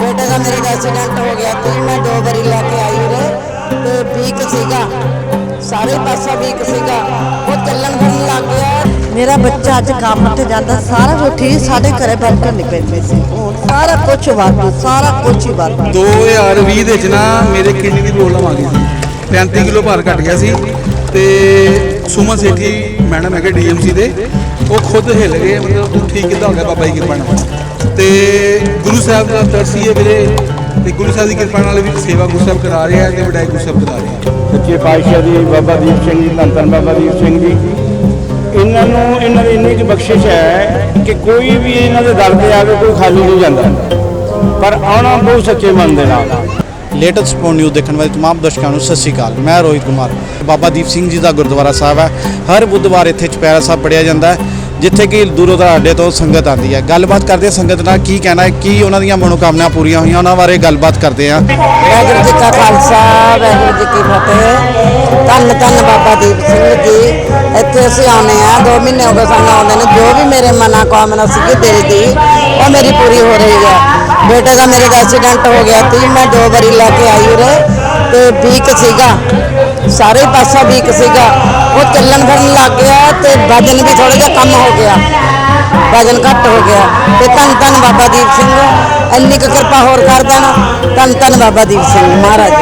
ਬੇਟੇ ਦਾ ਮੇਰੇ ਦਾ ਐਕਸੀਡੈਂਟ ਹੋ ਗਿਆ ਤੇ ਮੈਂ ਦੋ ਵਾਰੀ ਲੈ ਕੇ ਆਈ ਉਰੇ ਤੇ ਵੀਕ ਸੀਗਾ। ਸਾਰੇ ਪਾਸਾ ਵੀਕ ਸੀਗਾ। ਉਹ ਚੱਲਣ ਫਿਰਨ ਲੱਗ ਗਿਆ। ਮੇਰਾ ਬੱਚਾ ਅੱਜ ਕੰਮ ਤੇ ਜਾਂਦਾ ਸਾਰਾ ਕੁਝ ਠੀਕ ਸਾਡੇ ਘਰੇ ਬਰਕਰ ਨਹੀਂ ਪੈਂਦੇ ਸੀ। ਸਾਰਾ ਕੁਝ ਵਾਧੂ ਸਾਰਾ ਕੁਝ ਹੀ ਵਾਧੂ 2020 ਦੇ ਵਿੱਚ ਨਾ ਮੇਰੇ ਕਿਡਨੀ ਦੀ ਪ੍ਰੋਬਲਮ ਆ ਗਈ ਸੀ। 35 ਕਿਲੋ ਭਾਰ ਘਟ ਗਿਆ ਸੀ ਤੇ ਸੁਮਨ ਸੇਠੀ ਮੈਡਮ ਹੈਗੇ ਡੀਐਮਸੀ ਦੇ ਉਹ ਖੁਦ ਹਿੱਲ ਗਏ ਮਤਲਬ ਤੂੰ ਠੀਕ ਕਿੱਦਾਂ ਹੋ ਗਿਆ ਬਾਬਾ ਜੀ ਕਿਰਪਾ ਨਾਲ। ਤੇ ਗੁਰੂ ਸਾਹਿਬ ਦਾ ਤਰਸੀ ਹੈ ਵੀਰੇ। ਤੇ ਗੁਰੂ ਸਾਹਿਬ ਦੀ ਕਿਰਪਾ ਨਾਲ ਵੀ ਸੇਵਾ ਗੁਰੂ ਸਾਹਿਬ ਕਰਾ ਰਹੇ ਤੇ ਵਡਾਈ ਗੁਰੂ ਸਾਹਿਬ ਕਰਾ ਰਹੇ ਸੱਚੇ ਪਾਤਸ਼ਾਹ ਜੀ ਬਾਬਾ ਦੀਪ ਸਿੰਘ ਜੀ ਧੰਨ ਧੰਨ ਬਾਬਾ ਦੀਪ ਸਿੰਘ ਜੀ। ਇਹਨਾਂ ਨੂੰ ਇਹਨਾਂ ਦੀ ਇੰਨੀ ਕੁ ਬਖਸ਼ਿਸ਼ ਹੈ ਕਿ ਕੋਈ ਵੀ ਇਹਨਾਂ ਦੇ ਦਰ ਤੇ ਆਵੇ ਕੋਈ ਖਾਲੀ ਨਹੀਂ ਜਾਂਦਾ। ਪਰ ਆਉਣਾ ਬਹੁਤ ਸੱਚੇ ਮਨ ਦੇ ਨਾਲ। ਲੇਟੈਸਟ ਸਪੋਰਟ ਨਿਊਜ਼ ਦੇਖਣ ਵਾਲੇ ਤਮਾਮ ਦਰਸ਼ਕਾਂ ਨੂੰ ਸਤਿ ਸ਼੍ਰੀ ਅਕਾਲ। ਮੈਂ ਰੋਹਿਤ ਕੁਮਾਰ। ਬਾਬਾ ਦੀਪ ਸਿੰਘ ਜੀ ਦਾ ਗੁਰਦੁਆਰਾ ਸਾਹਿਬ ਹੈ। ਹਰ ਬੁੱਧਵਾਰ ਇੱਥੇ ਚੁਪਹਿਰਾ ਸਾਹਿਬ ਪੜਿਆ ਜਾਂਦਾ ਹੈ। ਜਿੱਥੇ ਕਿ ਦੂਰੋਂ ਦਰਾਡੇ ਤੋਂ ਸੰਗਤ ਆਉਂਦੀ ਹੈ। ਗੱਲਬਾਤ ਕਰਦੇ ਹਾਂ ਸੰਗਤ ਨਾਲ ਕੀ ਕਹਿਣਾ ਹੈ, ਕੀ ਉਹਨਾਂ ਦੀਆਂ ਮਨੋਕਾਮਨਾ ਪੂਰੀਆਂ ਹੋਈਆਂ, ਉਹਨਾਂ ਬਾਰੇ ਗੱਲਬਾਤ ਕਰਦੇ ਹਾਂ। ਵਾਹਿਗੁਰੂ ਜੀ ਕਾ ਖਾਲਸਾ, ਵਾਹਿਗੁਰੂ ਜੀ ਕੀ ਫਤਿਹ। ਧੰਨ ਧੰਨ ਬਾਬਾ ਦੀਪ ਸਿੰਘ ਜੀ। ਇੱਥੇ ਅਸੀਂ ਆਉਂਦੇ ਆ 2 ਮਹੀਨੇ ਹੋ ਗਏ ਸਾਨੂੰ ਆਉਂਦੇ ਨੇ। ਜੋ ਵੀ ਮੇਰੇ ਮਨੋਕਾਮਨਾ ਸੀਗੀ, ਦਿਲ ਦੀ, ਉਹ ਮੇਰੀ ਪੂਰੀ ਹੋ ਰਹੀ ਹੈ। ਬੇਟੇ ਦਾ ਮੇਰੇ ਦਾ ਐਕਸੀਡੈਂਟ ਹੋ ਗਿਆ ਸੀ, ਮੈਂ ਦੋ ਵਾਰੀ ਲੈ ਕੇ ਆਈ ਉਰੇ। ਤੇ ਵੀਕ ਸੀਗਾ। ਸਾਰੇ ਪਾਸਾ ਵੀਕ ਸੀਗਾ। ਉਹ ਚੱਲਣ ਫਿਰਨ ਲੱਗ ਗਿਆ ਤੇ ਵਜਨ ਵੀ ਥੋੜਾ ਜਿਹਾ ਕੰਮ ਹੋ ਗਿਆ। ਵਜਨ ਘੱਟ ਹੋ ਗਿਆ। ਤੇ ਧੰਨ ਧੰਨ ਬਾਬਾ ਦੀਪ ਸਿੰਘ ਇੰਨੀ ਕੁ ਕਿਰਪਾ ਹੋਰ ਕਰ ਦੇਣਾ। ਧੰਨ ਧੰਨ ਬਾਬਾ ਦੀਪ ਸਿੰਘ ਮਹਾਰਾਜ।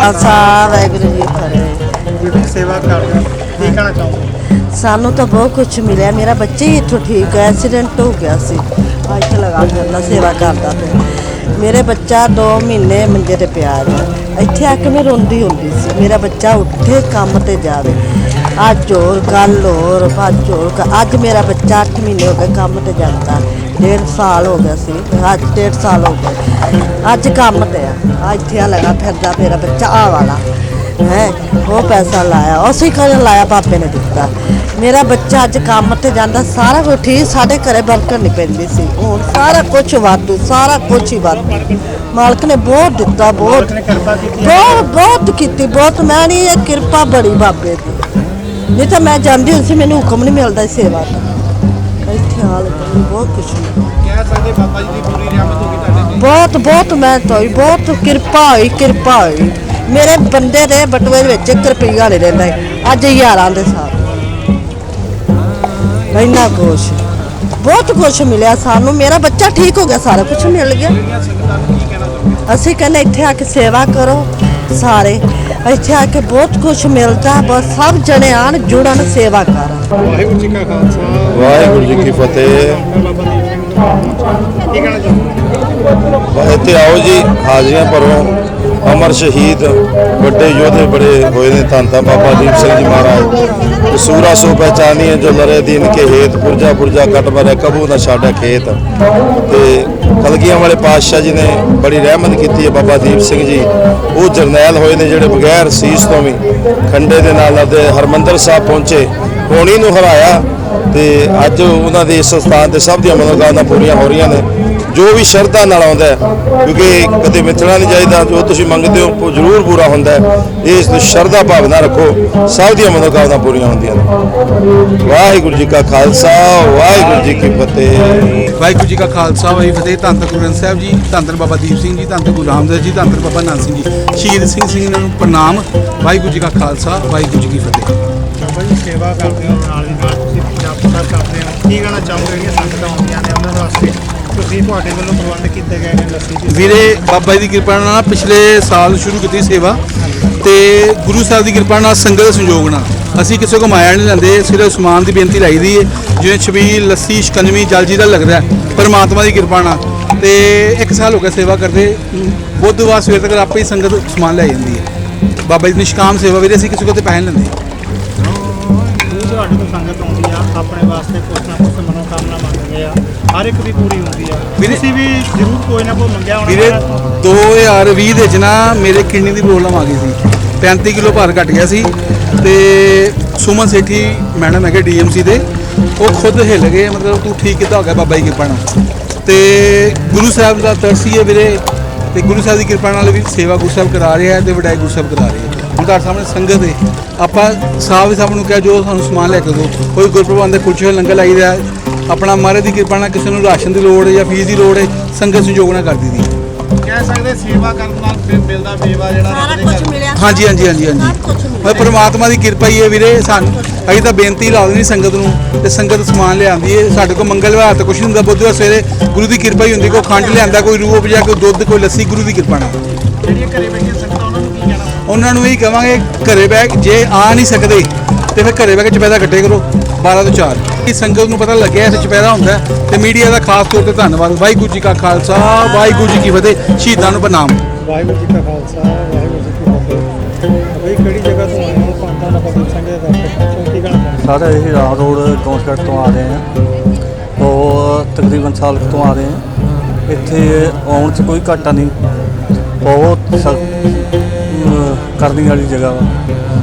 ਖਾਲਸਾ ਵਾਹਿਗੁਰੂ ਜੀ ਸੇਵਾ ਕੀ ਕਹਿਣਾ ਚਾਹੋਗੇ? ਸਾਨੂੰ ਤਾਂ ਬਹੁਤ ਕੁਝ ਮਿਲਿਆ। ਮੇਰਾ ਬੱਚਾ ਹੀ ਇੱਥੋਂ ਠੀਕ ਹੈ ਐਕਸੀਡੈਂਟ ਹੋ ਗਿਆ ਸੀ। ਆ ਇੱਥੇ ਲਗਾ ਕਰਦਾ ਸੇਵਾ ਕਰਦਾ ਤੇ ਮੇਰੇ ਬੱਚਾ 2 ਮਹੀਨੇ ਮੰਜੇ ਤੇ ਪਿਆ ਰਿਹਾ। ਇੱਥੇ ਆ ਕੇ ਮੈਂ ਰੋਂਦੀ ਹੁੰਦੀ ਸੀ। ਮੇਰਾ ਬੱਚਾ ਉੱਠੇ ਕੰਮ ਤੇ ਜਾਵੇ। ਅੱਜ ਹੋਰ ਕੱਲ ਹੋਰ ਭੱਜ ਹੋਰ ਅੱਜ ਮੇਰਾ ਬੱਚਾ 8 ਮਹੀਨੇ ਹੋ ਗਏ ਕੰਮ ਤੇ ਜਾਂਦਾ। ਡੇਢ ਸਾਲ ਹੋ ਗਿਆ ਸੀ। ਅੱਜ ਡੇਢ ਸਾਲ ਹੋ ਗਏ ਅੱਜ ਕੰਮ ਤੇ ਆ। ਆ ਇੱਥੇ ਆ ਲਗਾ ਫਿਰਦਾ ਮੇਰਾ ਬੱਚਾ ਆ ਵਾਲਾ। ਹੈ ਉਹ ਪੈਸਾ ਲਾਇਆ। ਉਸੇ ਘਰ ਲਾਇਆ ਪਾਪੇ ਨੇ ਦਿੱਤਾ। ਮੇਰਾ ਬੱਚਾ ਅੱਜ ਕੰਮ ਤੇ ਜਾਂਦਾ। ਸਾਰਾ ਕੁਝ ਠੀਕ ਸਾਡੇ ਘਰੇ ਬਰਕਰ ਨਹੀਂ ਪੈਂਦੀ ਸੀ। ਹੁਣ ਸਾਰਾ ਕੁਝ ਵਾਧੂ ਸਾਰਾ ਕੁਝ ਹੀ ਵਾਧੂ। ਮਾਲਕ ਨੇ ਬਹੁਤ ਦਿੱਤਾ ਬਹੁਤ। ਬਹੁਤ ਬਹੁਤ ਕੀਤੀ ਬਹੁਤ। ਮੈਂ ਨਹੀਂ ਇਹ ਕਿਰਪਾ ਬੜੀ ਬਾਬੇ ਦੀ। ਨਹੀਂ ਤਾਂ ਮੈਂ ਜਾਂਦੀ ਹੁੰਦੀ ਸੀ ਮੈਨੂੰ ਹੁਕਮ ਨਹੀਂ ਮਿਲਦਾ ਸੀ ਸੇਵਾ ਦਾ। ਇੱਥੇ ਹਾਲ ਬਹੁਤ ਕੁਛ ਕਹਿ ਸਕਦੇ ਬਾਬਾ ਜੀ ਦੀ ਪੂਰੀ ਰਹਿਮਤ ਹੋਗੀ ਤੁਹਾਡੇ ਤੇ ਬਹੁਤ ਬਹੁਤ ਮੈਂ ਤਾਂ ਹੋਈ, ਬਹੁਤ ਕਿਰਪਾ ਹੋਈ ਕਿਰਪਾ ਹੋਈ। ਮੇਰੇ ਬੰਦੇ ਦੇ ਬਟੂਏ ਦੇ ਵਿੱਚ 1 ਰੁਪਈਆ ਨਹੀਂ ਰਹਿੰਦਾ। ਅੱਜ ਹਜ਼ਾਰਾਂ ਦੇ ਸਾਥ। ਇੰਨਾ ਕੁਛ। ਬਹੁਤ ਕੁਛ ਮਿਲਿਆ ਸਾਨੂੰ। ਮੇਰਾ ਬੱਚਾ ਠੀਕ ਹੋ ਗਿਆ ਸਾਰਾ ਕੁਝ ਮਿਲ ਗਿਆ। ਅਸੀਂ ਕਹਿੰਦੇ ਇੱਥੇ ਆ ਕੇ ਸੇਵਾ ਕਰੋ ਸਾਰੇ। ਇੱਥੇ ਆ ਕੇ ਬਹੁਤ ਕੁਝ ਮਿਲਦਾ ਬਸ ਸਭ ਜਣੇ ਆਣ ਜੁੜਨ ਸੇਵਾ ਕਰਨ। ਵਾਹਿਗੁਰੂ ਜੀ ਕਾ ਖਾਲਸਾ। ਵਾਹਿਗੁਰੂ ਜੀ ਕੀ ਫਤਿਹ। ਕਹਿਣਾ ਇੱਥੇ ਆਓ ਜੀ ਹਾਜ਼ਰੀਆਂ ਭਰੋ। ਅਮਰ ਸ਼ਹੀਦ ਵੱਡੇ ਯੋਧੇ ਬੜੇ ਹੋਏ ਨੇ ਧੰਨ ਬਾਬਾ ਦੀਪ ਸਿੰਘ ਜੀ ਮਹਾਰਾਜ। ਸੂਰਾ ਸੋ ਪਹਿਚਾਨੀਏ ਜੋ ਲਰੇ ਦੀਨ ਕੇ ਹੇਤ ਪੁਰਜਾ ਪੁਰਜਾ ਕਟ ਕਬੂ ਨਾ ਛਾੜਾ ਖੇਤ। ਤੇ ਕਲਗੀਆਂ ਵਾਲੇ ਪਾਤਸ਼ਾਹ ਜੀ ਨੇ ਬੜੀ ਰਹਿਮਤ ਕੀਤੀ ਹੈ ਬਾਬਾ ਦੀਪ ਸਿੰਘ ਜੀ। ਉਹ ਜਰਨੈਲ ਹੋਏ ਨੇ ਜਿਹੜੇ ਬਗੈਰ ਸੀਸ ਤੋਂ ਵੀ ਖੰਡੇ ਦੇ ਨਾਲ ਅਤੇ ਹਰਮੰਦਰ ਸਾਹਿਬ ਪਹੁੰਚੇ। ਹੋਣੀ ਨੂੰ ਹਰਾਇਆ ਤੇ ਅੱਜ ਉਹਨਾਂ ਦੇ ਇਸ ਸਥਾਨ ਤੇ ਸਭ ਦੀਆਂ ਮਨੋਕਾਮਨਾ ਪੂਰੀਆਂ ਹੋ ਰਹੀਆਂ ਨੇ। ਜੋ ਵੀ ਸ਼ਰਧਾ ਨਾਲ ਆਉਂਦਾ ਕਿਉਂਕਿ ਕਦੇ ਮਿੱਥਣਾ ਨਹੀਂ ਚਾਹੀਦਾ ਜੋ ਤੁਸੀਂ ਮੰਗਦੇ ਹੋ ਉਹ ਜ਼ਰੂਰ ਪੂਰਾ ਹੁੰਦਾ ਹੈ। ਇਸ ਨੂੰ ਸ਼ਰਧਾ ਭਾਵਨਾ ਰੱਖੋ। ਸਭ ਦੀਆਂ ਮਨੋਕਾਮਨਾ ਪੂਰੀਆਂ ਹੁੰਦੀਆਂ ਨੇ। ਵਾਹਿਗੁਰੂ ਜੀ ਕਾ ਖਾਲਸਾ ਵਾਹਿਗੁਰੂ ਜੀ ਕੀ ਫਤਿਹ। ਵਾਹਿਗੁਰੂ ਜੀ ਕਾ ਖਾਲਸਾ ਵਾਹਿਗੁਰੂ ਜੀ ਕੀ ਫਤਿਹ। ਧੰਨ ਧੰਨ ਗੁਰੂ ਗ੍ਰੰਥ ਸਾਹਿਬ ਜੀ ਧੰਨ ਧੰਨ ਬਾਬਾ ਦੀਪ ਸਿੰਘ ਜੀ ਧੰਨ ਧੰਨ ਗੁਰੂ ਰਾਮਦਾਸ ਜੀ ਧੰਨ ਧੰਨ ਬਾਬਾ ਨਾਨਕ ਸਿੰਘ ਜੀ। ਸ਼ਹੀਦ ਸਿੰਘ ਸਿੰਘ ਨੂੰ ਪ੍ਰਣਾਮ। ਵਾਹਿਗੁਰੂ ਜੀ ਕਾ ਖਾਲਸਾ ਵਾਹਿਗੁਰੂ ਜੀ ਕੀ ਫਤਿਹ। ਬਾਬਾ ਜੀ ਸੇਵਾ ਕਰਦੇ ਹੋ ਨਾਲ ਦੀ ਨਾਲ ਤੁਸੀਂ ਪੰਜਾਬ ਪਤਾ ਕਰਦੇ ਹੋ। ਕੀ ਕਹਿਣਾ ਚਾਹੋਗੇ ਜਿਹੜੀਆਂ ਸੰਗਤਾਂ ਆਉਂਦੀਆਂ ਨੇ ਉਹਨਾਂ ਵਾਸਤੇ? ਤੁਸੀਂ ਤੁਹਾਡੇ ਵੱਲੋਂ ਪ੍ਰਬੰਧ ਕੀਤੇ ਗਏ ਨੇ ਲੱਸੀ ਦੀ? ਵੀਰੇ ਬਾਬਾ ਜੀ ਦੀ ਕਿਰਪਾ ਨਾਲ ਪਿਛਲੇ ਸਾਲ ਸ਼ੁਰੂ ਕੀਤੀ ਸੇਵਾ ਤੇ ਗੁਰੂ ਸਾਹਿਬ ਦੀ ਕਿਰਪਾ ਨਾਲ ਸੰਗਤ ਦੇ ਸੰਯੋਗ ਨਾਲ। ਅਸੀਂ ਕਿਸੇ ਕੋ ਮਾਇਆ ਨਹੀਂ ਲੈਂਦੇ ਸਿਰਫ ਸਮਾਨ ਦੀ ਬੇਨਤੀ ਲਾਈਦੀ ਹੈ ਜਿਵੇਂ ਛਬੀਲ ਲੱਸੀ ਸ਼ਿਕੰਜਵੀ ਜਲ ਜੀ ਦਾ ਲੱਗਦਾ ਪਰਮਾਤਮਾ ਦੀ ਕਿਰਪਾ ਨਾਲ। ਤੇ ਇੱਕ ਸਾਲ ਹੋ ਗਿਆ ਸੇਵਾ ਕਰਦੇ ਬੁੱਧਵਾਰ ਸਵੇਰ ਤੱਕ ਆਪੇ ਹੀ ਸੰਗਤ ਸਮਾਨ ਲੈ ਜਾਂਦੀ ਹੈ ਬਾਬਾ ਜੀ ਦੀ ਨਿਸ਼ਕਾਮ ਸੇਵਾ ਵੀਰੇ ਅਸੀਂ ਕਿਸੇ ਕੋਲ ਤੇ ਪੈਸੇ ਨਹੀਂ ਲੈਂਦੇ। ਜੋ ਤੁਹਾਡੇ ਤੋਂ ਸੰਗਤ ਆਉਂਦੀ ਆ ਆਪਣੇ ਵਾਸਤੇ ਕੁਛ ਨਾ ਕੁਛ ਮਨੋਕਾਮਨਾ ਮੰਗਦੇ ਆ। ਹਰ ਇੱਕ ਦੀ ਪੂਰੀ ਹੁੰਦੀ ਆ ਵੀਰੇ- ਤੁਸੀਂ ਵੀ ਜ਼ਰੂਰ ਕੋਈ ਨਾ ਕੋਈ ਮੰਗਿਆ ਹੋਣਾ ਵੀਰੇ ਮਹਾਰਾਜ ਤੋਂ। 2020 ਦੇ ਵਿੱਚ ਨਾ ਮੇਰੇ ਕਿਡਨੀ ਦੀ ਪ੍ਰੋਬਲਮ ਆ ਗਈ ਸੀ 35 ਕਿਲੋ ਭਾਰ ਘਟ ਗਿਆ ਸੀ ਤੇ ਸੁਮਨ ਸੇਠੀ ਮੈਡਮ ਹੈਗੇ ਡੀਐਮਸੀ ਦੇ ਉਹ ਖੁਦ ਹਿੱਲ ਗਏ ਮਤਲਬ ਤੂੰ ਠੀਕ ਕਿੱਦਾਂ ਹੋ ਗਿਆ ਬਾਬਾ ਜੀ ਕਿਰਪਾ ਨਾਲ ਤੇ ਗੁਰੂ ਸਾਹਿਬ ਦਾ ਤਰਸੀ ਹੈ ਵੀਰੇ ਤੇ ਗੁਰੂ ਸਾਹਿਬ ਦੀ ਕਿਰਪਾ ਨਾਲ ਵੀ ਸੇਵਾ ਗੁਰੂ ਸਾਹਿਬ ਕਰਾ ਰਿਹਾ ਹੈ ਤੇ ਵਡਾਈ ਗੁਰੂ ਸਾਹਿਬ ਕਰਾ ਰਹੇ ਹੈ ਹੁਣ ਤੁਹਾਡੇ ਸਾਹਮਣੇ ਸੰਗਤ ਹੈ ਆਪਾਂ ਸਾਹਿਬ ਸਾਹਿਬ ਨੂੰ ਕਿਹਾ ਜੋ ਸਾਨੂੰ ਸਮਾਨ ਲੈ ਕੇ ਦਿਓ ਕੋਈ ਗੁਰਪ੍ਰਬੰਧ ਦੇ ਕੁਲਚੇ ਲੰਗਰ ਲਾਈਦਾ ਹੈ। ਆਪਣਾ ਮਹਾਰਾਜ ਦੀ ਕਿਰਪਾ ਨਾਲ ਕਿਸੇ ਨੂੰ ਰਾਸ਼ਨ ਦੀ ਲੋੜ ਹੈ ਜਾਂ ਫੀਸ ਦੀ ਲੋੜ ਹੈ ਸੰਗਤ ਸੰਯੋਗ ਨਾਲ ਕਰ ਦਿੱਤੀ ਕਹਿ ਸਕਦੇ ਸੇਵਾ ਕਰਨ ਨਾਲ ਫਿਰ ਮਿਲਦਾ ਮੇਵਾ ਜਿਹੜਾ ਸਾਰਾ ਰੱਬ ਦੇ ਕੁਝ ਘਰ ਮਿਲਿਆ। ਹਾਂਜੀ ਹਾਂਜੀ ਹਾਂਜੀ ਹਾਂਜੀ। ਮਿਲਿਆ। ਮੈਂ ਪ੍ਰਮਾਤਮਾ ਦੀ ਕਿਰਪਾ ਹੀ ਹੈ ਵੀਰੇ ਸਾਨੂੰ ਅਸੀਂ ਤਾਂ ਬੇਨਤੀ ਲਾ ਦੇਣੀ ਸੰਗਤ ਨੂੰ ਤੇ ਸੰਗਤ ਸਮਾਨ ਲਿਆਂਦੀ ਹੈ। ਸਾਡੇ ਕੋਲ ਮੰਗਲਵਾਰ ਤਾਂ ਕੁਛ ਨਹੀਂ ਹੁੰਦਾ ਬੁੱਧਵਾਰ ਸਵੇਰੇ ਗੁਰੂ ਦੀ ਕਿਰਪਾ ਹੀ ਹੁੰਦੀ ਕੋਈ ਖੰਡ ਲਿਆਂਦਾ ਕੋਈ ਰੂਹ ਉਪਜਾ ਕੋਈ ਦੁੱਧ ਕੋਈ ਲੱਸੀ ਗੁਰੂ ਦੀ ਕਿਰਪਾ ਨਾਲ। ਜਿਹੜੀਆਂ ਘਰੇ ਬੈਠੀਆਂ ਸੰਗਤਾਂ ਉਹਨਾਂ ਨੂੰ ਕੀ ਕਹਿਣਾ? ਉਹਨਾਂ ਨੂੰ ਇਹੀ ਕਵਾਂਗੇ ਘਰੇ ਬਹਿ ਕੇ ਜੇ ਆ ਨਹੀਂ ਸਕਦੇ ਤੇ ਫਿਰ ਘਰੇ ਬਹਿ ਕੇ ਚਪੈਦਾ ਕੱਟੇ ਕਰੋ। 12 ਤੋਂ 4 ਕਿ ਸੰਗਤ ਨੂੰ ਪਤਾ ਲੱਗਿਆ ਇਸ ਚਪੈਦਾ ਹੁੰਦਾ ਹੈ ਤੇ ਮੀਡੀਆ ਦਾ ਖਾਸ ਤੌਰ ਤੇ ਧੰਨਵਾਦ। ਵਾਹਿਗੁਰੂ ਜੀ ਕਾ ਖਾਲਸਾ ਵਾਹਿਗੁਰੂ ਜੀ ਕੀ ਫਤਿਹ। ਸ਼ਹੀਦਾਂ ਨੂੰ ਪ੍ਰਣਾਮ। ਵਾਹਿਗੁਰੂ ਜੀ ਕਾ ਖਾਲਸਾ ਵਾਹਿਗੁਰੂ ਜੀ ਕੀ ਫਤਿਹ। ਬਈ ਕਿਹੜੀ ਜਗ੍ਹਾ ਤੋਂ ਆਏ ਹੋ? ਪੰਤਾਂ ਦਾ ਪਤਾ ਸੰਗਤ ਦੇ ਪਹੁੰਚੋ ਕੀ ਸਾਰੇ ਅਸੀਂ ਰਾਹ ਰੋਡ ਗੌਂਸਗੜ੍ਹ ਤੋਂ ਆ ਰਹੇ ਹਾਂ। ਉਹ ਤਕਰੀਬਨ ਸਾਲ ਤੋਂ ਆ ਰਹੇ ਹਾਂ। ਇੱਥੇ ਆਉਣ 'ਚ ਕੋਈ ਘਾਟਾ ਨਹੀਂ। ਬਹੁਤ ਕਰਨੀ ਵਾਲੀ ਜਗ੍ਹਾ ਵਾ।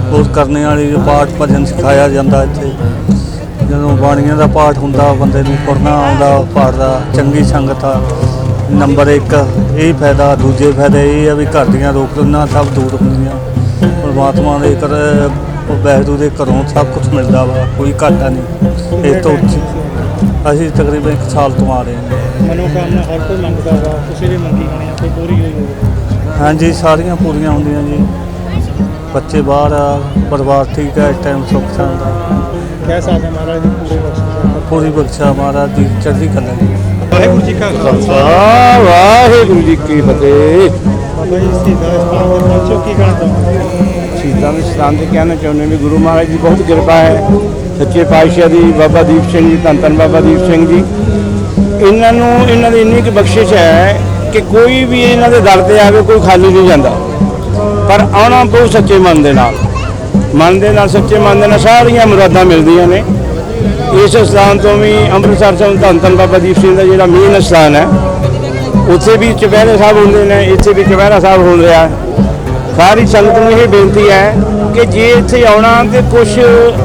ਬਹੁਤ ਕਰਨੇ ਵਾਲੀ ਪਾਠ ਭਜਨ ਸਿਖਾਇਆ ਜਾਂਦਾ ਇੱਥੇ। ਜਦੋਂ ਬਾਣੀਆਂ ਦਾ ਪਾਠ ਹੁੰਦਾ ਬੰਦੇ ਨੂੰ ਪੜਨਾ ਆਉਂਦਾ ਪਾਠ ਦਾ ਚੰਗੀ ਸੰਗਤ ਆ। ਨੰਬਰ 1 ਇਹ ਫਾਇਦਾ ਦੂਜੇ ਫਾਇਦੇ ਇਹ ਆ ਵੀ ਘਰ ਦੀਆਂ ਰੋਕ ਰੋਨਾਂ ਸਭ ਦੂਰ ਹੁੰਦੀਆਂ। ਪਰਮਾਤਮਾ ਦੇ ਕਰ ਵੈਗਰੂ ਦੇ ਘਰੋਂ ਸਭ ਕੁਝ ਮਿਲਦਾ ਵਾ ਕੋਈ ਘਾਟਾ ਨਹੀਂ। ਇਹ ਤੋਂ ਉੱਚੀ ਅਸੀਂ ਤਕਰੀਬਨ ਇੱਕ ਸਾਲ ਤੋਂ ਆ ਰਹੇ ਹਾਂ। ਮਨੋਕਾਮਨਾ ਹਰ ਕੋਈ ਮੰਗਦਾ ਵਾ ਤੁਸੀਂ ਵੀ ਮੰਗੀ ਹੋਣੀ ਆ ਕੋਈ ਪੂਰੀ ਹੋਈ ਹੋਵੇ। ਹਾਂਜੀ ਸਾਰੀਆਂ ਪੂਰੀਆਂ ਹੁੰਦੀਆਂ ਜੀ। ਬੱਚੇ ਬਾਹਰ ਆ ਪਰਿਵਾਰ ਠੀਕ ਹੈ ਇਸ ਟਾਈਮ ਸੁੱਖ ਸਾਂਦਾ ਕਹਿ ਸਕਦੇ ਹਾਂ ਮਹਾਰਾਜ ਦੀ ਪੂਰੀ ਬਖਸ਼ਿਸ਼ ਪੂਰੀ ਬਖਸ਼ਾ ਮਹਾਰਾਜ ਦੀ ਚੜ੍ਹਦੀ ਕਲਾ ਜੀ ਵਾਹਿਗੁਰੂ ਜੀ ਕਾ ਖਾਲਸਾ। ਆ ਵਾਹਿਗੁਰੂ ਜੀ ਕੀ ਫਤਿਹ। ਬਾਬਾ ਜੀ ਸਿੱਧਾ ਇਸ ਪਾਰ ਤੇ ਪਹੁੰਚੋ ਕੀ ਕਹਿਣਾ ਚਾਹੁੰਦੇ ਸ਼ਹੀਦਾਂ ਦੇ ਸਥਾਨ ਤੇ ਕਹਿਣਾ ਚਾਹੁੰਦੇ ਵੀ ਗੁਰੂ ਮਹਾਰਾਜ ਦੀ ਬਹੁਤ ਕਿਰਪਾ ਹੈ। ਸੱਚੇ ਪਾਤਸ਼ਾਹ ਦੀ ਬਾਬਾ ਦੀਪ ਸਿੰਘ ਜੀ ਧੰਨ ਧੰਨ ਬਾਬਾ ਦੀਪ ਸਿੰਘ ਜੀ। ਇਹਨਾਂ ਨੂੰ ਇਹਨਾਂ ਦੀ ਇੰਨੀ ਕੁ ਬਖਸ਼ਿਸ਼ ਹੈ ਕਿ ਕੋਈ ਵੀ ਇਹਨਾਂ ਦੇ ਦਰ ਤੇ ਆਵੇ ਕੋਈ ਖਾਲੀ ਨਹੀਂ ਜਾਂਦਾ। ਪਰ ਆਉਣਾ ਬਹੁਤ ਸੱਚੇ ਮਨ ਦੇ ਨਾਲ। ਮਨ ਦੇ ਨਾਲ ਸੱਚੇ ਮਨ ਦੇ ਨਾਲ ਸਾਰੀਆਂ ਮੁਰਾਦਾਂ ਮਿਲਦੀਆਂ ਨੇ। ਇਸ ਸਥਾਨ ਤੋਂ ਵੀ ਅੰਮ੍ਰਿਤਸਰ ਤੋਂ ਧੰਨ ਧੰਨ ਬਾਬਾ ਦੀਪ ਸਿੰਘ ਦਾ ਜਿਹੜਾ ਮੇਨ ਸਥਾਨ ਹੈ, ਉੱਥੇ ਵੀ ਚੁਪਹਿਰੇ ਸਾਹਿਬ ਹੁੰਦੇ ਨੇ, ਇੱਥੇ ਵੀ ਚੁਪਹਿਰਾ ਸਾਹਿਬ ਹੋ ਰਿਹਾ। ਸਾਰੀ ਸੰਗਤ ਨੂੰ ਇਹ ਬੇਨਤੀ ਹੈ ਕਿ ਜੇ ਇੱਥੇ ਆਉਣਾ ਤੇ ਕੁਝ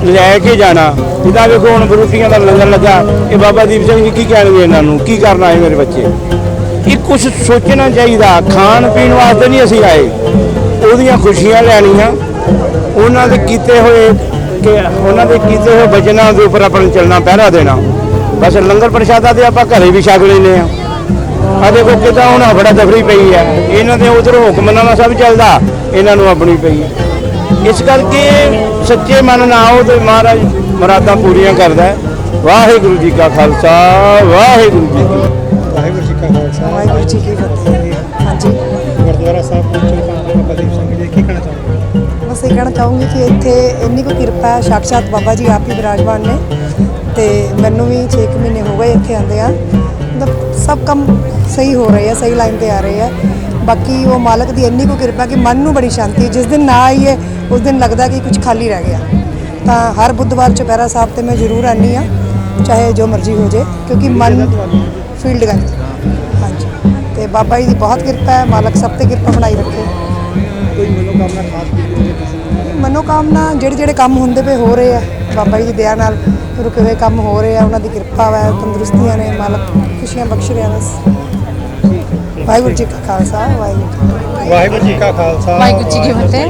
ਲੈ ਕੇ ਜਾਣਾ। ਜਿੱਦਾਂ ਵੇਖੋ ਹੁਣ ਬਰੂਟੀਆਂ ਦਾ ਲੰਗਰ ਲੱਗਾ, ਇਹ ਬਾਬਾ ਦੀਪ ਸਿੰਘ ਜੀ ਕੀ ਕਹਿਣਗੇ ਇਹਨਾਂ ਨੂੰ? ਕੀ ਕਰਨਾ ਹੈ ਮੇਰੇ ਬੱਚੇ? ਇਹ ਕੁਝ ਸੋਚਣਾ ਚਾਹੀਦਾ ਖਾਣ ਪੀਣ ਵਾਸਤੇ ਨਹੀਂ ਅਸੀਂ ਆਏ। ਉਹਦੀਆਂ ਖੁਸ਼ੀਆਂ ਲੈਣੀਆਂ ਉਹਨਾਂ ਦੇ ਕੀਤੇ ਹੋਏ ਕਿ ਉਹਨਾਂ ਦੇ ਕੀਤੇ ਹੋਏ ਵਚਨਾਂ ਦੇ ਉੱਪਰ ਆਪਾਂ ਨੂੰ ਚੱਲਣਾ ਪਹਿਰਾ ਦੇਣਾ। ਬਸ ਲੰਗਰ ਪ੍ਰਸ਼ਾਦਾ ਤੇ ਆਪਾਂ ਘਰੇ ਵੀ ਛਕ ਲੈਂਦੇ ਆ ਆ ਦੇਖੋ ਕਿਦਾਂ ਹੁਣ ਬੜਾ ਦਫਰੀ ਪਈ ਹੈ। ਇਹਨਾਂ ਦੇ ਉਧਰ ਹੁਕਮਨਾਮਾ ਸਭ ਚੱਲਦਾ ਇਹਨਾਂ ਨੂੰ ਆਪਣੀ ਪਈ ਹੈ। ਇਸ ਕਰਕੇ ਸੱਚੇ ਮਨ ਨਾਲ ਆਓ ਤੇ ਮਹਾਰਾਜ ਮਰਾਦਾਂ ਪੂਰੀਆਂ ਕਰਦਾ। ਵਾਹਿਗੁਰੂ ਜੀ ਕਾ ਖਾਲਸਾ ਵਾਹਿਗੁਰੂ ਜੀ ਕੀ ਫਤਿਹ। ਵਾਹਿਗੁਰੂ ਜੀ ਕਾ ਖਾਲਸਾ ਵਾਹਿਗੁਰੂ ਜੀ ਕੀ ਫਤਿਹ। ਹਾਂਜੀ। ਗੁਰਦੁਆਰਾ ਸਾਹਿਬ ਪਹੁੰਚੋ। ਤਾਂ ਬਾਬਾ ਦੀਪ ਸਿੰਘ ਜੀ ਕੀ ਕਹਿਣਾ ਚਾਹੁੰਦੇ ਬਸ ਇਹ ਕਹਿਣਾ ਚਾਹੂੰਗੀ ਕਿ ਇੱਥੇ ਇੰਨੀ ਕੁ ਕਿਰਪਾ ਹੈ ਸਾਕਸ਼ਾਤ ਬਾਬਾ ਜੀ ਆਪ ਹੀ ਵਿਰਾਜਮਾਨ ਨੇ ਤੇ ਮੈਨੂੰ ਵੀ 6 ਮਹੀਨੇ ਹੋ ਗਏ ਇੱਥੇ ਆਂਦੇ ਆ। ਮਤਲਬ ਸਭ ਕੰਮ ਸਹੀ ਹੋ ਰਹੇ ਆ ਸਹੀ ਲਾਈਨ ਤੇ ਆ ਰਹੇ ਆ। ਬਾਕੀ ਉਹ ਮਾਲਕ ਦੀ ਇੰਨੀ ਕੁ ਕਿਰਪਾ ਕਿ ਮਨ ਨੂੰ ਬੜੀ ਸ਼ਾਂਤੀ ਹੈ। ਜਿਸ ਦਿਨ ਨਾ ਆਈਏ ਉਸ ਦਿਨ ਲੱਗਦਾ ਕਿ ਕੁਝ ਖਾਲੀ ਰਹਿ ਗਿਆ। ਤਾਂ ਹਰ ਬੁੱਧਵਾਰ ਚੁਪਹਿਰਾ ਸਾਹਿਬ ਤੇ ਮੈਂ ਜ਼ਰੂਰ ਆਨੀ ਆ ਚਾਹੇ ਜੋ ਮਰਜ਼ੀ ਹੋ ਜੇ ਕਿਉਂਕਿ ਮਨ ਫੀਲਡ ਗੰਜ। ਹਾਂਜੀ। ਤੇ ਬਾਬਾ ਜੀ ਦੀ ਬਹੁਤ ਕਿਰਪਾ ਹੈ ਮਾਲਕ ਸਭ ਤੇ ਕਿਰਪਾ ਬਣਾਈ ਰੱਖੇ। ਕੋਈ ਮਨੋਕਾਮਨਾ ਖਾਸ ਕੀਤੀ ਹੋਵੇ ਤੁਸੀਂ ਮਨੋਕਾਮਨਾ ਜਿਹੜੇ ਜਿਹੜੇ ਕੰਮ ਹੁੰਦੇ ਪਏ ਹੋ ਰਹੇ ਆ। ਬਾਬਾ ਜੀ ਦੀ ਦਇਆ ਨਾਲ ਰੁਕੇ ਹੋਏ ਕੰਮ ਹੋ ਰਹੇ ਆ। ਉਹਨਾਂ ਦੀ ਕਿਰਪਾ ਹੈ ਤੰਦਰੁਸਤੀਆਂ ਨੇ ਮਾਲਕ ਖੁਸ਼ੀਆਂ ਬਖਸ਼ ਰਿਹਾ ਬਸ। ਵਾਹਿਗੁਰੂ ਜੀ ਕਾ ਖਾਲਸਾ ਵਾਹਿਗੁਰੂ ਜੀ ਕੀ ਫਤਿਹ। ਵਾਹਿਗੁਰੂ ਜੀ ਕਾ ਖਾਲਸਾ ਵਾਹਿਗੁਰੂ ਜੀ ਕੀ ਫਤਿਹ।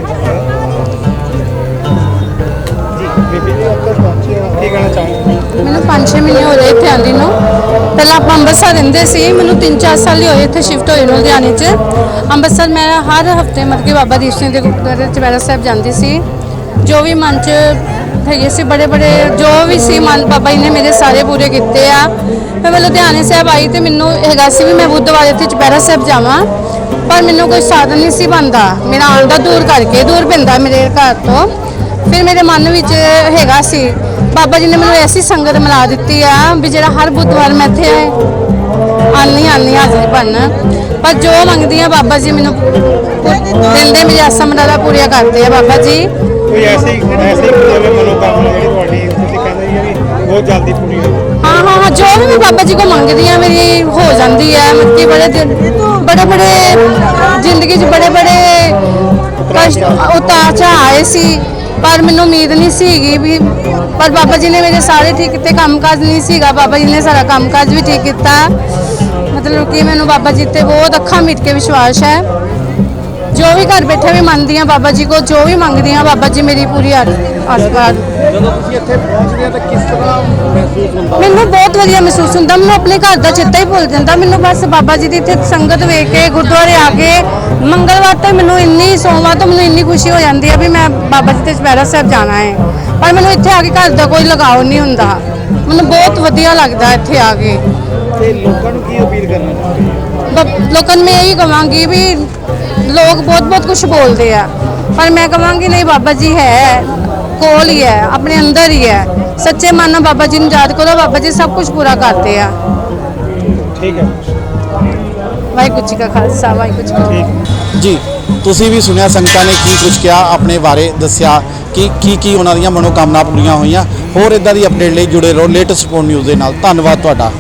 ਜੀ ਬੀਬੀ ਜੀ ਪਹੁੰਚੇ ਹੋ। ਕੀ ਕਹਿਣਾ ਚਾਹੁੰਦੇ ਮੈਨੂੰ 5-6 ਮਹੀਨੇ ਹੋ ਗਏ ਇੱਥੇ ਆਉਂਦੀ ਨੂੰ। ਪਹਿਲਾਂ ਅੰਮ੍ਰਿਤਸਰ ਰਹਿੰਦੇ ਸੀ। ਮੈਨੂੰ 3-4 ਸਾਲ ਹੀ ਹੋਏ ਇੱਥੇ ਸ਼ਿਫਟ ਹੋਏ ਨੂੰ ਲੁਧਿਆਣੇ 'ਚ। ਅੰਮ੍ਰਿਤਸਰ ਮੈਂ ਹਰ ਹਫ਼ਤੇ ਮਤਲਬ ਕਿ ਬਾਬਾ ਦੀਪ ਸਿੰਘ ਦੇ ਗੁਰਦੁਆਰੇ ਚੁਪਹਿਰਾ ਸਾਹਿਬ ਜਾਂਦੀ ਸੀ। ਜੋ ਵੀ ਮਨ 'ਚ ਹੈਗੇ ਸੀ ਬੜੇ ਬੜੇ, ਜੋ ਵੀ ਸੀ ਮਨ, ਬਾਬਾ ਜੀ ਨੇ ਮੇਰੇ ਸਾਰੇ ਪੂਰੇ ਕੀਤੇ ਆ। ਫਿਰ ਮੈਂ ਲੁਧਿਆਣੇ ਸਾਹਿਬ ਆਈ ਤੇ ਮੈਨੂੰ ਹੈਗਾ ਸੀ ਵੀ ਮੈਂ ਬੁੱਧਵਾਰ ਇੱਥੇ ਚੁਪਹਿਰਾ ਸਾਹਿਬ ਜਾਵਾਂ। ਪਰ ਮੈਨੂੰ ਕੋਈ ਸਾਧਨ ਨਹੀਂ ਸੀ ਬਣਦਾ। ਮੇਰਾ ਆਉਣ ਦਾ ਦੂਰ ਕਰਕੇ ਦੂਰ ਪੈਂਦਾ ਮੇਰੇ ਘਰ ਤੋਂ। ਫਿਰ ਮੇਰੇ ਮਨ ਵਿੱਚ ਹੈਗਾ ਸੀ। ਬਾਬਾ ਜੀ ਨੇ ਮੈਨੂੰ ਐਸੀ ਸੰਗਤ ਮਿਲਾ ਦਿੱਤੀ ਆ ਵੀ ਜਿਹੜਾ ਹਰ ਬੁੱਧਵਾਰ ਮੈਂ ਇੱਥੇ ਆਨੀ ਆਨੀ ਹਾਜ਼ਰੀ ਬਣਨ ਪਰ ਜੋ ਮੰਗਦੀ ਆ ਬਾਬਾ ਜੀ ਮੈਨੂੰ ਦਿਲ ਦੇ ਮੇਰੀ ਆਸਾਂ ਮਰਾਦਾ ਪੂਰੀਆਂ ਕਰਦੇ ਆ ਬਾਬਾ ਜੀ। ਕੋਈ ਐਸੀ ਐਸੀ ਕੋਈ ਮਨੋਕਾਮਨਾ ਜਿਹੜੀ ਤੁਹਾਡੀ ਤੁਸੀਂ ਕਹਿੰਦੇ ਜੀ ਵੀ ਬਹੁਤ ਜਲਦੀ ਪੂਰੀ ਹੋ ਹਾਂ ਹਾਂ ਹਾਂ ਜੋ ਵੀ ਮੈਂ ਬਾਬਾ ਜੀ ਕੋ ਮੰਗਦੀ ਆ ਮੇਰੀ ਹੋ ਜਾਂਦੀ ਹੈ। ਮਤਲਬ ਕਿ ਬੜੇ ਦਿਨ ਬੜੇ ਬੜੇ ਜ਼ਿੰਦਗੀ 'ਚ ਬੜੇ ਬੜੇ ਕਸ਼ਟ ਉਤਾਰ ਚੜ੍ਹਾਅ ਆਏ ਸੀ। ਪਰ ਮੈਨੂੰ ਉਮੀਦ ਨਹੀਂ ਸੀਗੀ ਵੀ, ਪਰ ਬਾਬਾ ਜੀ ਨੇ ਮੇਰੇ ਸਾਰੇ ਠੀਕ ਕੀਤੇ, ਕੰਮਕਾਜ ਨਹੀਂ ਸੀਗਾ। ਬਾਬਾ ਜੀ ਨੇ ਸਾਰਾ ਕੰਮਕਾਜ ਵੀ ਠੀਕ ਕੀਤਾ। ਮਤਲਬ ਕਿ ਮੈਨੂੰ ਬਾਬਾ ਜੀ ਤੇ ਬਹੁਤ ਅੱਖਾਂ ਮੀਟ ਕੇ ਵਿਸ਼ਵਾਸ ਹੈ। ਜੋ ਵੀ ਘਰ ਬੈਠੇ ਵੀ ਮੰਨਦੀ ਆ ਬਾਬਾ ਜੀ ਕੋ, ਜੋ ਵੀ ਮੰਗਦੀ ਆ ਬਾਬਾ ਜੀ ਮੇਰੀ ਪੂਰੀ ਆਸ਼ੀਰਵਾਦ ਜਦੋਂ ਤੁਸੀਂ ਇੱਥੇ ਪਹੁੰਚਦੇ ਆ ਤਾਂ ਕਿਸ ਤਰ੍ਹਾਂ ਮਹਿਸੂਸ ਹੁੰਦਾ? ਮੈਨੂੰ ਬਹੁਤ ਵਧੀਆ ਮਹਿਸੂਸ ਹੁੰਦਾ। ਮੈਨੂੰ ਆਪਣੇ ਘਰ ਦਾ ਚਿੱਤਾ ਹੀ ਭੁੱਲ ਜਾਂਦਾ। ਮੈਨੂੰ ਬਸ ਬਾਬਾ ਜੀ ਦੀ ਇੱਥੇ ਸੰਗਤ ਵੇਖ ਕੇ ਗੁਰਦੁਆਰੇ ਆ ਕੇ ਮੰਗਲਵਾਰ ਤੋਂ ਮੈਨੂੰ ਇੰਨੀ ਸੋਮਵਾਰ ਤੋਂ ਮੈਨੂੰ ਇੰਨੀ ਖੁਸ਼ੀ ਹੋ ਜਾਂਦੀ ਹੈ ਵੀ ਮੈਂ ਬਾਬਾ ਜੀ ਦੇ ਚੁਪਹਿਰਾ ਸਾਹਿਬ ਜਾਣਾ ਹੈ। ਪਰ ਮੈਨੂੰ ਇੱਥੇ ਆ ਕੇ ਘਰ ਦਾ ਕੋਈ ਲਗਾਓ ਨਹੀਂ ਹੁੰਦਾ। ਮੈਨੂੰ ਬਹੁਤ ਵਧੀਆ ਲੱਗਦਾ ਇੱਥੇ ਆ ਕੇ। ਤੇ ਲੋਕਾਂ ਨੂੰ ਕੀ ਅਪੀਲ ਕਰਨਾ ਚਾਹੁੰਦੇ ਬ- ਲੋਕਾਂ ਨੂੰ ਮੈਂ ਇਹੀ ਕਵਾਂਗੀ ਵੀ ਲੋਕ ਬਹੁਤ ਬਹੁਤ ਕੁਝ ਬੋਲਦੇ ਆ। ਪਰ ਮੈਂ ਕਵਾਂਗੀ ਨਹੀਂ ਬਾਬਾ ਜੀ ਹੈ। ਕੋਲ ਹੀ ਹੈ ਆਪਣੇ ਅੰਦਰ ਹੀ ਹੈ। ਸੱਚੇ ਮਨ ਨਾਲ ਬਾਬਾ ਜੀ ਨੂੰ ਯਾਦ ਕਰੋ ਬਾਬਾ ਜੀ ਸਭ ਕੁਝ ਪੂਰਾ ਕਰਦੇ ਆ। ਠੀਕ ਹੈ। ਵਾਹਿਗੁਰੂ ਜੀ ਕਾ ਖਾਲਸਾ ਵਾਹਿਗੁਰੂ ਜੀ ਕੀ ਫਤਿਹ। ਜੀ ਤੁਸੀਂ ਵੀ ਸੁਣਿਆ ਸੰਗਤਾਂ ਨੇ ਕੀ ਕੁਝ ਕਿਹਾ ਆਪਣੇ ਬਾਰੇ ਦੱਸਿਆ ਕਿ ਕੀ ਕੀ ਉਹਨਾਂ ਦੀਆਂ ਮਨੋਕਾਮਨਾ ਪੂਰੀਆਂ ਹੋਈਆਂ। ਹੋਰ ਇਦਾਂ ਦੀ ਅਪਡੇਟ ਲਈ ਜੁੜੇ ਰਹੋ ਲੇਟੈਸਟ ਨਿਊਜ਼ ਦੇ ਨਾਲ। ਧੰਨਵਾਦ ਤੁਹਾਡਾ।